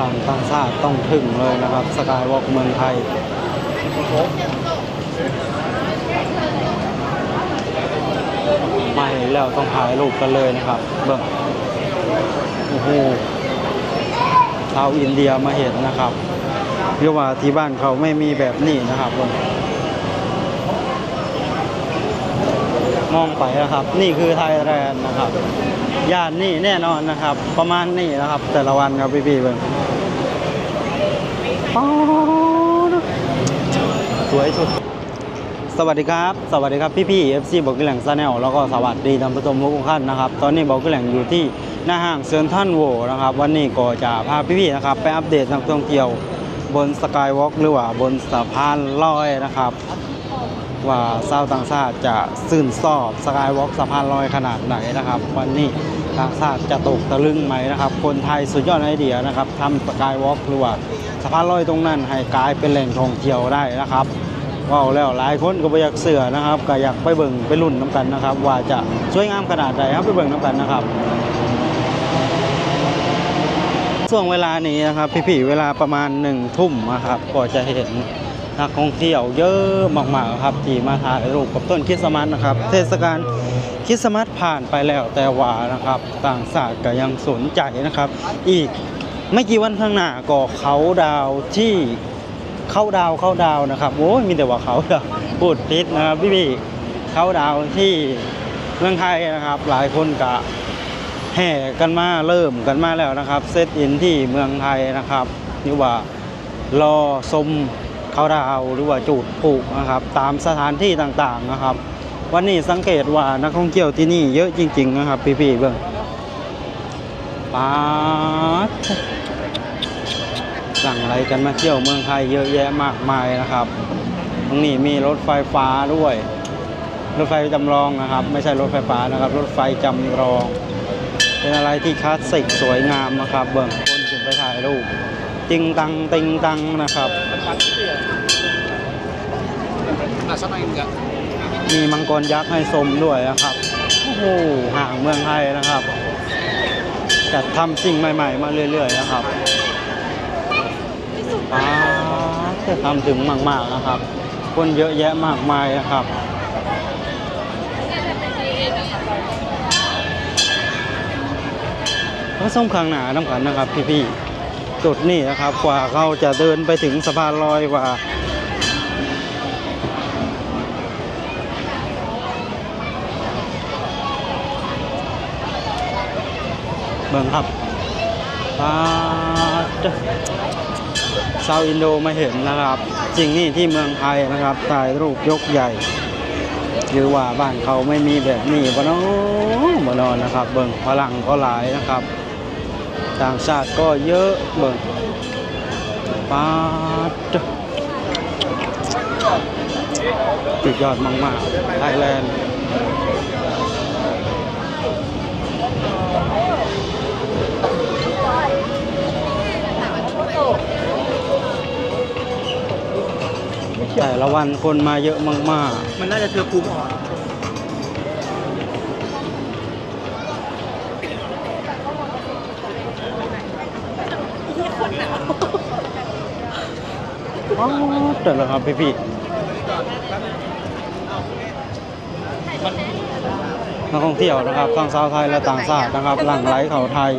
ลังต่างชาติต้องถึงเลยนะครับสกายวอล์กเมืองไทยมาเห็นแล้วต้องถ่ายรูปกันเลยนะครับเบิ่งโอ้โหชาวอินเดียมาเห็นนะครับเรียกว่าที่บ้านเขาไม่มีแบบนี้นะครับเบิ่งมองไปนะครับ นี่คือไทยแลนด์นะครับย่านนี่แน่นอนนะครับ ประมาณนี้นะครับ แต่ละวันครับพี่ๆเบิ่ง ป๊าดสวยสุด สวัสดีครับ สวัสดีครับพี่พี่ๆ FC บอกกิแหล่งซาแนลแล้วก็สวัสดีท่านผู้ชมทุกท่านนะครับ ตอนนี้บอกกิแหล่งอยู่ที่หน้าห้างเซินทันโวนะครับ วันนี้ก็จะพาพี่พี่ๆนะครับ ไปอัปเดตนักท่องเที่ยวบนสกายวอล์กหรือว่าบนสะพานลอยนะครับ ว่าชาวต่างชาติจะซื่นชอบสกายวอล์กสะพานลอยขนาดไหนนะครับ วันนี้ ต่างชาติจะตกตะลึงไหมนะครับ คนไทยสุดยอดไอเดียนะครับทำสกายวอล์กหรือว่าสะพานลอยตรงนั้นให้กลายเป็นแหล่งท่องเที่ยวได้นะครับว้าวแล้วหลายคนก็บ่อยากเสือนะครับ ก็อยากไปเบิ่งไปรุ่นน้ำกันนะครับ ว่าจะสวยงามขนาดใดครับไปเบิ่งน้ำกันนะครับช่วงเวลานี้นะครับ พี่ๆเวลาประมาณหนึ่งทุ่มนะครับก็จะเห็นนักท่องเที่ยวเยอะมากๆครับที่มาถ่ายรูปกับต้นคริสต์มาสนะครับ เทศกาล คริสต์มาสผ่านไปแล้วแต่ว่านะครับ ต่างชาติก็ยังสนใจนะครับ อีกไม่กี่วันข้างหน้าก็เขาดาวที่เข้าดาวเข้าดาวนะครับโอ้ยมีแต่ว่าเขาพูดพิษนะครับพี่พี่ๆเข้าดาวที่เมืองไทยนะครับ หลายคนกะแห่กันมาเริ่มกันมาแล้วนะครับ เซตอินที่เมืองไทยนะครับนี่ว่ารอชมเข้าดาวหรือว่าจุดปลูกนะครับ ตามสถานที่ต่างๆนะครับ วันนี้สังเกตว่านักท่องเที่ยวที่นี่เยอะจริง ๆ นะครับ พี่ๆเบิ่งป๊าดหลั่งไหลกันมาเที่ยวเมืองไทยเยอะแยะมากมายนะครับตรงนี้มีรถไฟฟ้าด้วย รถไฟจำลองนะครับ ไม่ใช่รถไฟฟ้านะครับ รถไฟจำลอง เป็นอะไรที่คลาสสิกสวยงามนะครับ เบิ่งคนขึ้นไปถ่ายรูปติงตังติงตังนะครับ Ah, sana enggak. มีมังกรยักษ์ให้ชมด้วยนะครับโอ้โหห่างเมืองไทยนะครับจัดทำสิ่งใหม่ ๆ มาเรื่อย ๆ นะครับป้าจะทำถึงมาก ๆ นะครับ คนเยอะแยะมากมายนะครับก็ส้มขางหนาน้ำกันนะครับพี่ๆจุดนี้นะครับ กว่าเขาจะเดินไปถึงสะพานลอยกว่า เบิ่งครับปาดชาวอินโดมาเห็นนะครับ จริงนี่ที่เมืองไทยนะครับถ่ายรูปยกใหญ่หรือว่าบ้านเขาไม่มีแบบนี้บ่เนอบ่นอนนะครับ เบิ่งพลังก็หลายนะครับ ต่างชาติก็เยอะเบิ่งปาดสุดยอดมากๆไทยแลนด์ ละวันคนมาเยอะมากมันน่าจะเธอภูมิอ่อนๆอ๋อแต่ละครับพี่พี่นักท่องเที่ยวนะครับทั้งชาวไทยและต่างชาตินะครับ หลั่งไหลเข้าไทย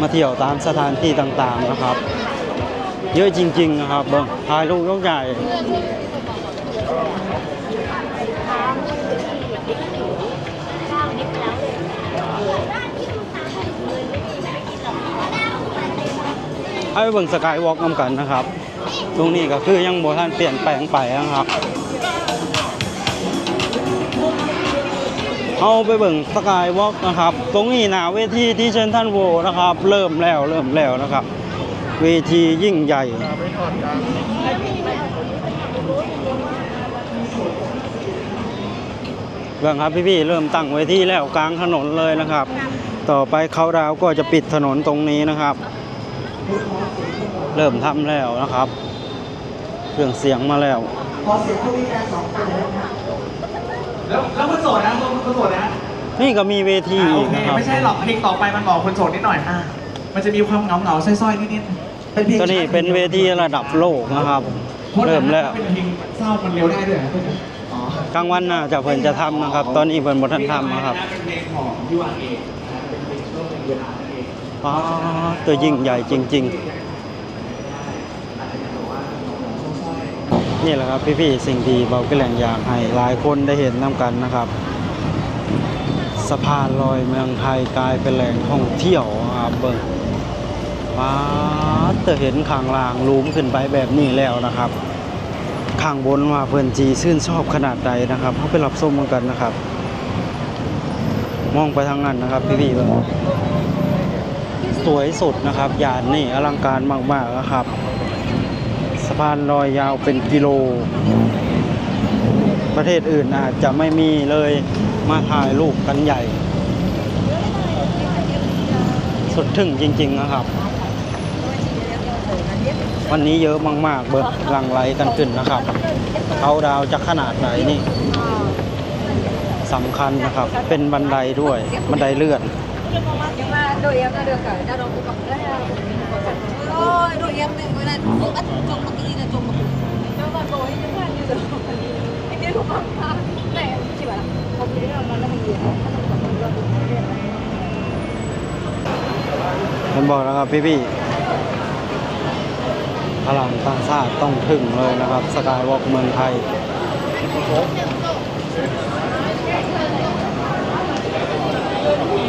มาเที่ยวตามสถานที่ต่างๆนะครับ เยอะจริงๆนะครับเบิ่งถ่ายรูปยกใหญ่ ให้ไปเบิ่งสกายวอล์กนำกันนะครับ ตรงนี้ก็คือยังโบท่านเปลี่ยนแปลงไปนะครับเอาไปเบิ่งสกายวอล์กนะครับ ตรงนี้หนาเวทีที่เชนทันโวนะครับ เริ่มแล้วเริ่มแล้วนะครับ เวทียิ่งใหญ่เรื่องครับพี่ๆเริ่มตั้งเวทีแล้วกลางถนนเลยนะครับ ต่อไปเขาดาวก็จะปิดถนนตรงนี้นะครับ เริ่มทำแล้วนะครับ เครื่องเสียงมาแล้วแล้วแล้วคนโสดนะคนคนโสดนะนี่ก็มีเวทีอ่าโออีกเคนะครับ ไม่ใช่หรอกเพลงต่อไปมันบอกคนโสดนิดหน่อยอะมันจะมีความเหงาเหงาๆส้อยๆนิดๆเป็นเพลงตัวนี้เป็นเวทีระดับโลกนะครับ โทษนะเริ่มแล้วเป็นเพลงเศร้ามันเร็วได้ด้วยเหรออ๋อกลางวันน่าจะเพิ่นจะทำนะครับ ตอนนี้เพิ่นบ่ทันทำนะครับ เป็นเพลงของยูอาเอเป็นเพลงช่วงเวลา อ๋อตัวยิ่งใหญ่จริง ๆ นี่แหละครับพี่ๆสิ่งที่เบาก็แหล่งอยากให้หลายคนได้เห็นน้ำกันนะครับ สะพานลอยเมืองไทยกลายเป็นแหล่งท่องเที่ยวครับเบิ่งว้าดแต่เห็นข้างล่างลูมขึ้นไปแบบนี้แล้วนะครับข้างบนว่าเพื่อนจีชื่นชอบขนาดใดนะครับเขาไปรับชมกันนะครับ มองไปทางนั้นนะครับพี่ๆเบิ่ง สวยสุดนะครับยานนี่อลังการมากๆนะครับ สะพานลอยยาวเป็นกิโล ประเทศอื่นอาจจะไม่มีเลยมาถ่ายรูปกันใหญ่ สุดถึงจริง ๆนะครับ วันนี้เยอะมากๆ เบิร์หลังไหลกันขึ้นนะครับเขาดาวจะขนาดไหนนี่สำคัญนะครับ เป็นบันไดด้วยบันไดเลื่อน nhưng mà đội em là được cả đa đồng cũng bật đấy ôi đội em này mới là không bắt trồng một cái là trồng một nhưng mà tối những là như rồi em biết không ạ này em chỉ bảo là không biết là nó là mình gì nó không có là mình biết ผมบอกนะครับพี่ๆพลังต่างชาติต้องถึงเลยนะครับ สกายวอล์กเมืองไทย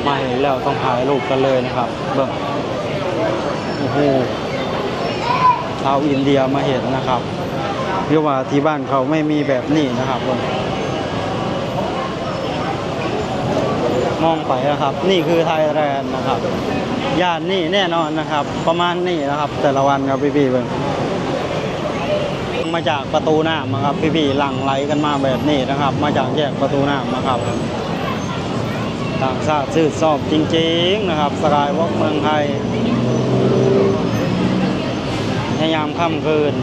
ไม่แล้วต้องถ่ายรูปกันเลยนะครับ เบิ่งโอ้โหชาวอินเดียมาเห็นนะครับเรียกว่าที่บ้านเขาไม่มีแบบนี้นะครับเบิ่งมองไปนะครับ นี่คือไทยแลนด์นะครับย่านนี่แน่นอนนะครับ ประมาณนี้นะครับ แต่ละวันครับพี่ๆเบิ่งมาจากประตูหน้ำนะครับพี่ๆหลั่งไหลกันมาแบบนี้นะครับ มาจากแยกประตูหน้ำนะครับ ต่างชาติซื่อสอบจริงๆนะครับสกายวอล์กเมืองไทยในยามค่ำคืน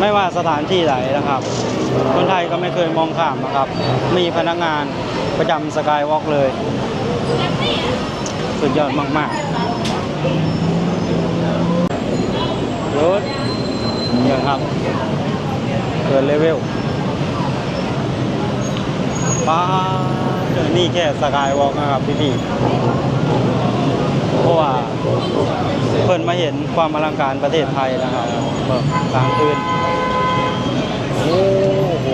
ไม่ว่าสถานที่ไหนนะครับ คนไทยก็ไม่เคยมองข้ามนะครับ มีพนักงานประจำสกายวอล์กเลย สุดยอดมากๆยศยังครับเกินเลเวล ป้านี่แค่สกายวอล์กนะครับพี่ๆเพราะว่าเพิ่นมาเห็นความอลังการประเทศไทยนะครับเบิกกลางคืนโอ้โห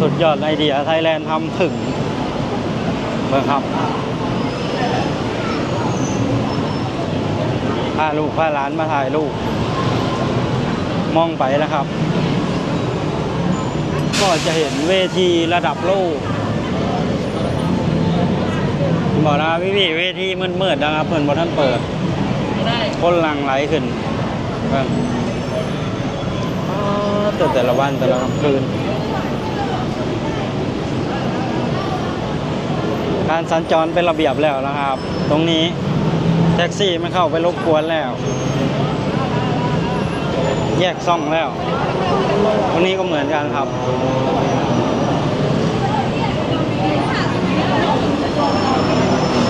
สุดยอดไอเดียไทยแลนด์ทำถึงเบิ่งครับพาลูกพาหลานมาถ่ายรูป มองไปนะครับ ก็จะเห็นเวทีระดับโลกบอกนะพี่พี่เวทีมืดๆนะครับเพิ่นบอท่านเปิดคนลังไหลขึ้นแต่แต่ละวันแต่ละคืน การสัญจรเป็นระเบียบแล้วนะครับ ตรงนี้แท็กซี่ไม่เข้าไปรบกวนแล้ว แยกซ่องแล้วตรงนี้ก็เหมือนกันครับ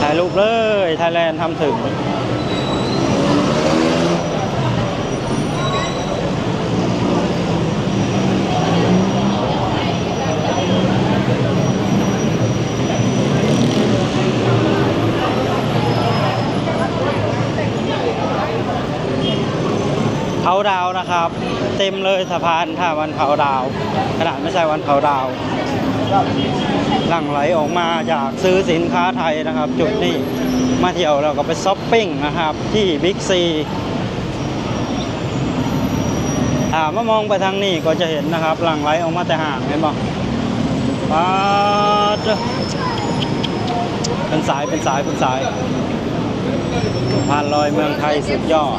ถ่ายรูปเลยไทยแลนด์ทำถึงเขาดาว นะครับ เต็มเลยสะพานถ้าวันเขาดาว ขนาดไม่ใช่วันเขาดาวหลั่งไหลออกมาจากซื้อสินค้าไทยนะครับ จุดนี้มาเที่ยวเราก็ไปช้อปปิ้งนะครับ ที่บิ๊กซีอ่ามามองไปทางนี้ก็จะเห็นนะครับหลั่งไหลออกมาแต่ห่างเห็นบ่ป๊าดเป็นสายเป็นสายเป็นสายผ่านลอยเมืองไทยสุดยอด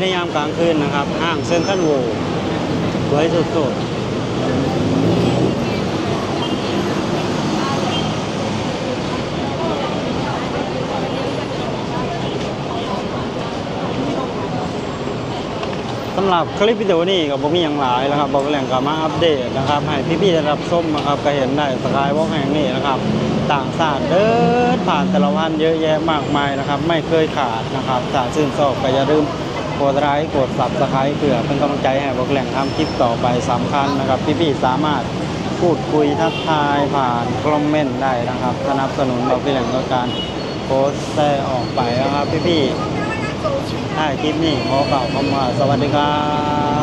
ในยามกลางคืนนะครับ ห้างเซ็นทรัลโวลด์สวยสุดๆสำหรับคลิปวิดีโอนี้ก็บ่มีอย่างหลายแล้วครับบอกแหล่งก็มาอัปเดตนะครับ ให้พี่ๆได้รับชมนะครับก็เห็นได้สกายวอล์กแห่งนี้นะครับ ต่างชาติเดินผ่านแต่ละวันเยอะแยะมากมายนะครับ ไม่เคยขาดนะครับถ้าชื่นชอบก็อย่าลืม กดไลค์กด subscribe เพื่อเป็นกำลังใจให้บอกแหล่งทำคลิปต่อไปสำคัญนะครับ พี่ๆสามารถพูดคุยทักทายผ่านคอมเมนต์ได้นะครับสนับสนุนบอกแหล่งต่อการโพสต์แชร์ออกไปนะครับ พี่ๆถ้าคลิปนี้ขอกล่าวคำว่าสวัสดีครับ